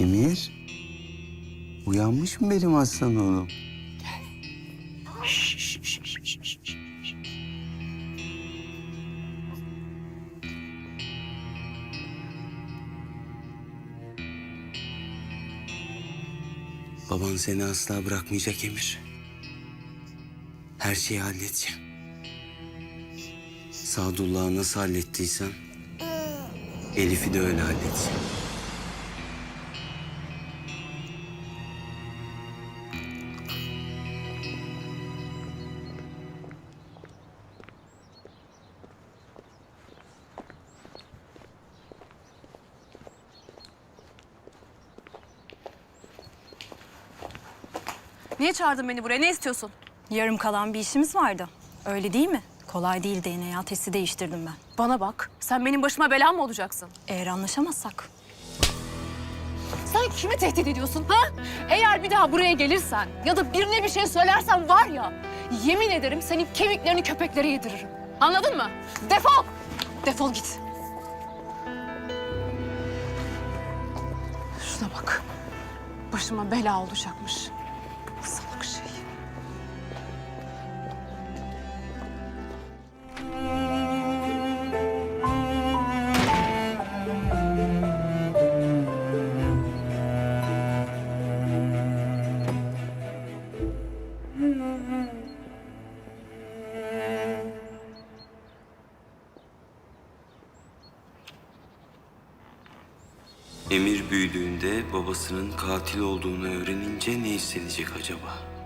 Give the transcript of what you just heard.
Emir. Uyanmış mı benim aslan oğlum? Baban seni asla bırakmayacak Emir. Her şeyi halledeceğim. Sadullah'ı nasıl hallettiysen Elif'i de öyle halledeceğim. Niye çağırdın beni buraya? Ne istiyorsun? Yarım kalan bir işimiz vardı. Öyle değil mi? Kolay değil DNA testi değiştirdim ben. Bana bak. Sen benim başıma bela mı olacaksın? Eğer anlaşamazsak. Sen kimi tehdit ediyorsun ha? Eğer bir daha buraya gelirsen ya da birine bir şey söylersen var ya... ...yemin ederim senin kemiklerini köpeklere yediririm. Anladın mı? Defol! Defol git. Şuna bak. Başıma bela olacakmış. Emir büyüdüğünde babasının katil olduğunu öğrenince ne hissedecek acaba?